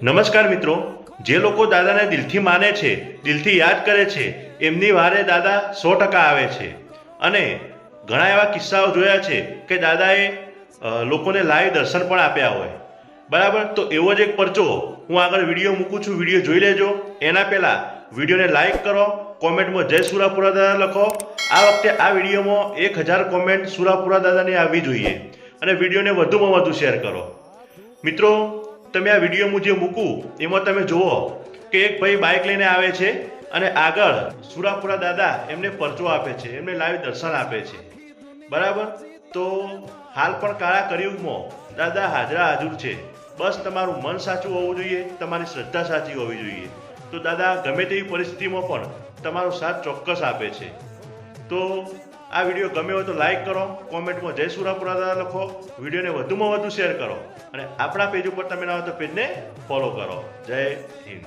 નમસ્કાર મિત્રો, જે લોકો દાદાને દિલથી માને છે, દિલથી યાદ કરે છે, એમની વારે દાદા સો ટકા આવે છે. અને ઘણા એવા કિસ્સાઓ જોયા છે કે દાદાએ લોકોને લાઈવ દર્શન પણ આપ્યા હોય. બરાબર? તો એવો જ એક પરચો હું આગળ વીડિયો મૂકું છું, વીડિયો જોઈ લેજો. એના પહેલાં વિડીયોને લાઈક કરો, કોમેન્ટમાં જય સુરાપુરા દાદા લખો. આ વખતે આ વિડીયોમાં એક હજાર કોમેન્ટ સુરાપુરા દાદાની આવવી જોઈએ. અને વિડીયોને વધુમાં વધુ શેર કરો. મિત્રો તમે આ વીડિયો હું જે મૂકું, એમાં તમે જુઓ કે એક ભાઈ બાઇક લઈને આવે છે અને આગળ સુરાપુરા દાદા એમને પરચો આપે છે, એમને લાવી દર્શન આપે છે. બરાબર? તો હાલ પણ કાળા કરિયુગમાં દાદા હાજરા હાજર છે. બસ તમારું મન સાચું હોવું જોઈએ, તમારી શ્રદ્ધા સાચી હોવી જોઈએ. તો દાદા ગમે તેવી પરિસ્થિતિમાં પણ તમારો સાથ ચોક્કસ આપે છે. તો આ વીડિયો ગમે હોય તો લાઈક કરો, કોમેન્ટમાં જય સુરાપુરા દાદા લખો, વિડીયોને વધુમાં વધુ શેર કરો અને આપણા પેજ ઉપર તમે ના હોય તો પેજને ફોલો કરો. જય હિન્દ.